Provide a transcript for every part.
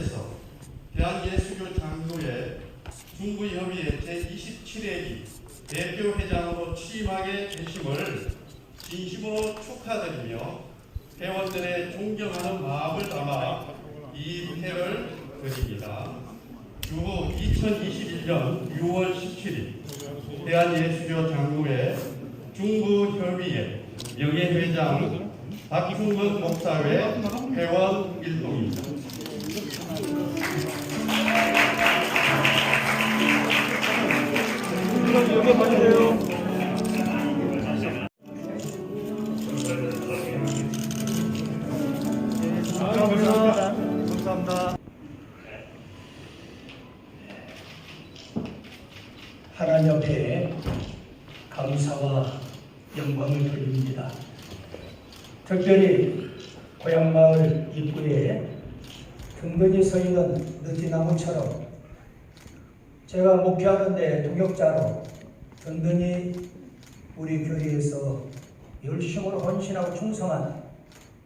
대해서 대한예수교 장로의 중부협의회 제27회기 대표회장으로 취임하게 되심을 진심으로 축하드리며 회원들의 존경하는 마음을 담아 이 회를 드립니다. 주후 2021년 6월 17일 대한예수교 장로의 중부협의회 명예회장 박충근 목사회 회원 일동입니다. 하나님 앞에 감사와 영광을 돌립니다. 특별히 고향마을 입구에 든든히 서 있는 느티나무처럼 제가 목회하는데 동역자로 든든히 우리 교회에서 열심으로 헌신하고 충성한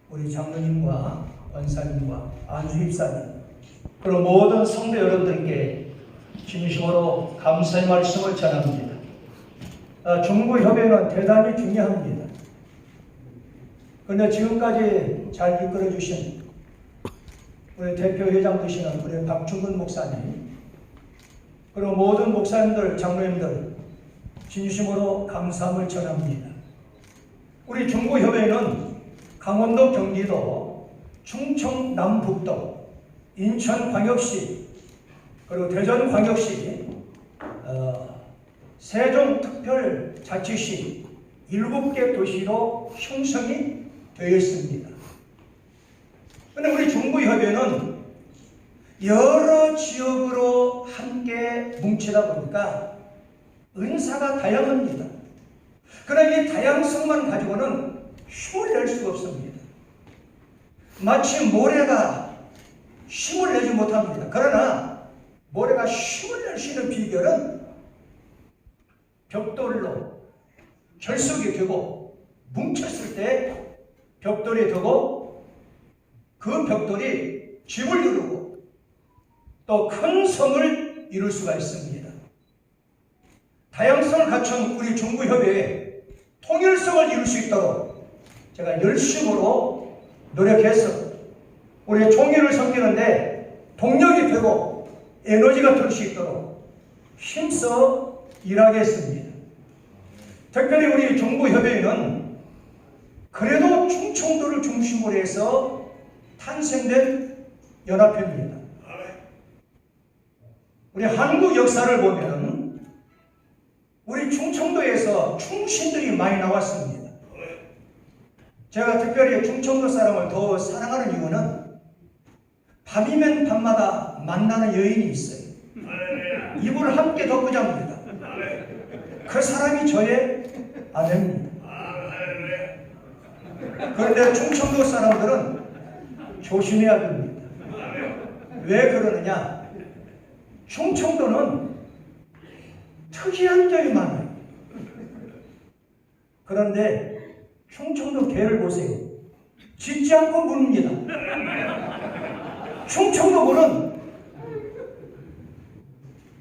우리 장로님과 원사님과 안수입사님 그리고 모든 성도 여러분들께 진심으로 감사의 말씀을 전합니다. 아, 중부협회는 대단히 중요합니다. 그런데 지금까지 잘 이끌어 주신 우리 대표 회장 되시는 우리 박충근 목사님 그리고 모든 목사님들, 장로님들 진심으로 감사함을 전합니다. 우리 중부협회는 강원도, 경기도, 충청, 남북도, 인천광역시 그리고 대전광역시, 어, 세종특별자치시 일곱 개 도시로 형성이 되어 있습니다. 근데 우리 중부협회는 여러 지역으로 함께 뭉치다 보니까 은사가 다양합니다. 그러나 이 다양성만 가지고는 힘을 낼 수가 없습니다. 마치 모래가 힘을 내지 못합니다. 그러나 모래가 힘을 낼 수 있는 비결은 벽돌로 결속이 되고 뭉쳤을 때 벽돌이 되고 그 벽돌이 집을 이루고 또 큰 성을 이룰 수가 있습니다. 다양성을 갖춘 우리 중부협회에 통일성을 이룰 수 있도록 제가 열심으로 노력해서 우리 총회를 섬기는데 동력이 되고 에너지가 될 수 있도록 힘써 일하겠습니다. 특별히 우리 정부협회는 그래도 충청도를 중심으로 해서 탄생된 연합회입니다. 우리 한국 역사를 보면 우리 충청도에서 충신들이 많이 나왔습니다. 제가 특별히 충청도 사람을 더 사랑하는 이유는 밤이면 밤마다 만나는 여인이 있어요. 이불을 함께 덮고 잡니다. 그 사람이 저의 아내입니다. 그런데 충청도 사람들은 조심해야 됩니다. 왜 그러느냐? 충청도는 점이 많아요. 그런데 충청도 개를 보세요. 짖지 않고 묻습니다. 충청도군은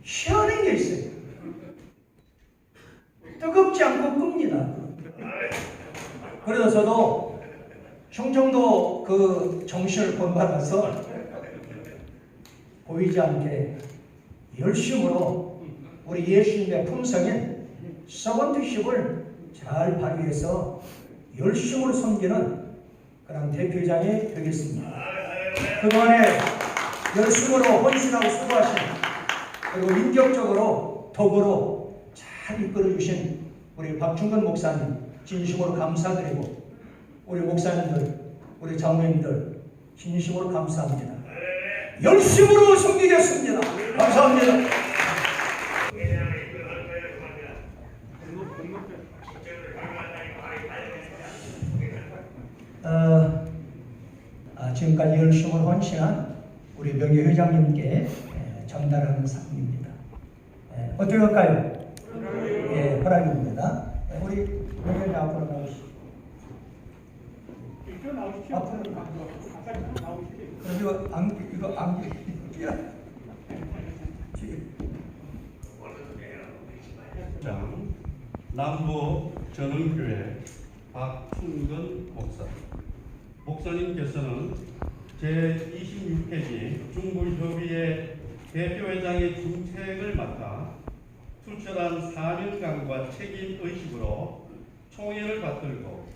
희한한 게 있어요. 뜨겁지 않고 끕니다. 그래서 저도 충청도 그 정신을 본받아서 보이지 않게 열심으로 우리 예수님의 품성인 서번트십을 잘 발휘해서 열심으로 섬기는 그런 대표장이 되겠습니다. 그동안에 열심으로 헌신하고 수고하신 그리고 인격적으로 덕으로 잘 이끌어 주신 우리 박충근 목사님 진심으로 감사드리고 우리 목사님들 우리 장로님들 진심으로 감사합니다. 열심으로 섬기겠습니다. 감사합니다. 어, 아, 지금까지 열심을 헌신한 우리 회장님께 에, 전달하는 상입니다. 에, 어떻게 할까요? 예, 허락입니다. 에, 우리 명예 회장 앞으로 나오시죠. 앞으로 이거 안 이거 안 야. 장 남부 전흥교회 박충근 목사. 목사님께서는 제26회기 중부협의회 대표회장의 중책을 맡아 투철한 사명감과 책임 의식으로 총회를 받들고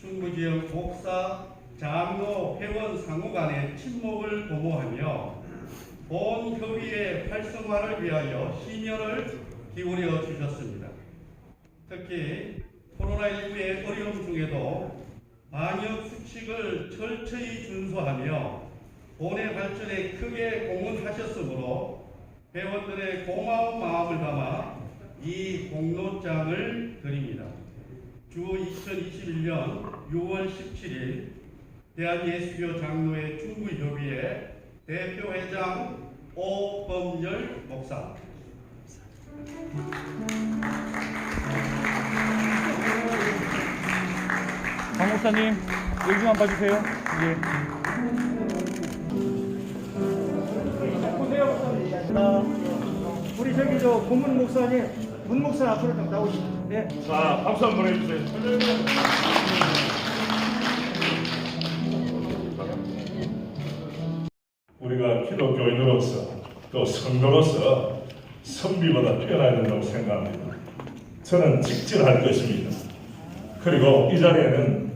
중부지역 목사, 장로, 회원 상호 간의 친목을 도모하며 본 협의의 활성화를 위하여 심혈을 기울여 주셨습니다. 특히 코로나19의 어려움 중에도 방역 수칙을 철저히 준수하며 본의 발전에 크게 공헌하셨으므로 회원들의 고마운 마음을 담아 이 공로장을 드립니다. 주 2021년 6월 17일 대한예수교 장로회 중부협의회 대표회장 오범열 목사 강 목사님 여기 좀 한번 봐주세요. 예. 아, 우리 저기 저 고문 목사님, 문 목사 앞으로 좀 나오시죠. 네. 자, 박수 한번 보내주세요. 우리가 기독교인으로서 또 성도로서 선비보다 뛰어나야 된다고 생각합니다. 저는 직진할 것입니다. 그리고 이 자리에는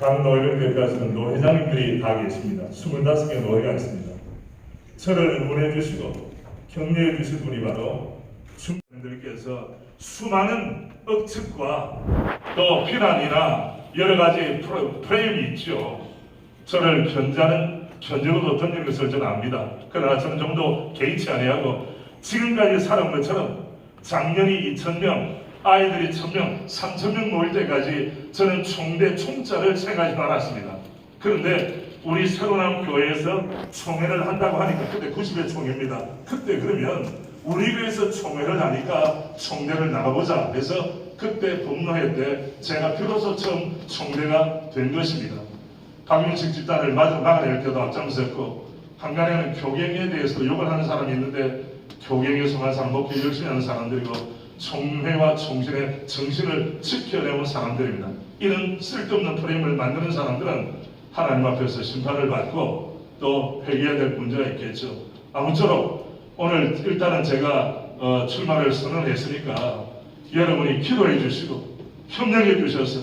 각 노예를 대표하시는 노회장님들이 다 계십니다. 25개 노예가 있습니다. 저를 응원해 주시고 격려해 주실 분이 바로 주민들께서 수많은 억측과 또 비난이나 여러 가지 프로- 프레임이 있죠. 저를 견자는 견적으로 던진 것을 저는 압니다. 그러나 저는 좀더 개의치 아니하고 지금까지 살은 것처럼 작년이 2,000명, 아이들이 1,000명, 3,000명 모일 때까지 저는 총대 총자를 생각하지 않았습니다. 그런데 우리 새로남 교회에서 총회를 한다고 하니까 그때 90회 총회입니다. 그때 그러면 우리 교회에서 총회를 하니까 총대를 나가보자 해서 그때 법로회 때 제가 비로소 처음 총대가 된 것입니다. 박윤식 집단을 마저 막아낼 때도 앞장섰고 한간에는 교경에 대해서 욕을 하는 사람이 있는데 교경에 속한 사람, 목회 열심히 하는 사람들이고 총회와 총신의 정신을 지켜내온 사람들입니다. 이런 쓸데없는 프레임을 만드는 사람들은 하나님 앞에서 심판을 받고 또 회개해야 될 문제가 있겠죠. 아무쪼록 오늘 일단은 제가 어, 출마를 선언했으니까 여러분이 기도해 주시고 협력해 주셔서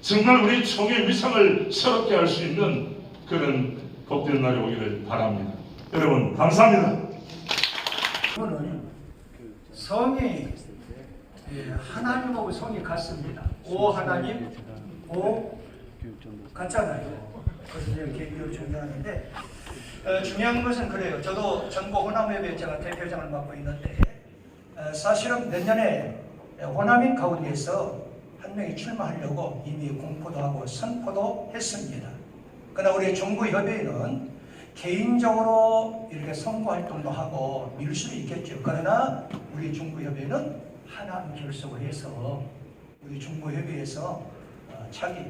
정말 우리 총의 위상을 새롭게 할 수 있는 그런 복된 날이 오기를 바랍니다. 여러분 감사합니다. 성이 예, 하나님하고 성이 같습니다. 오 하나님, 오 같잖아요. 그래서 제가 계기를 존경하는데 어, 중요한 것은 그래요. 저도 전국 호남협회 제가 대표장을 맡고 있는데 어, 사실은 몇 년에 호남인 가운데서 한 명이 출마하려고 이미 공포도 하고 선포도 했습니다. 그러나 우리 정부협의회는 개인적으로 이렇게 선거 활동도 하고 밀 수도 있겠죠. 그러나 우리 중부협의회는 하나님 결속을 해서 우리 중부협의회에서 어, 차기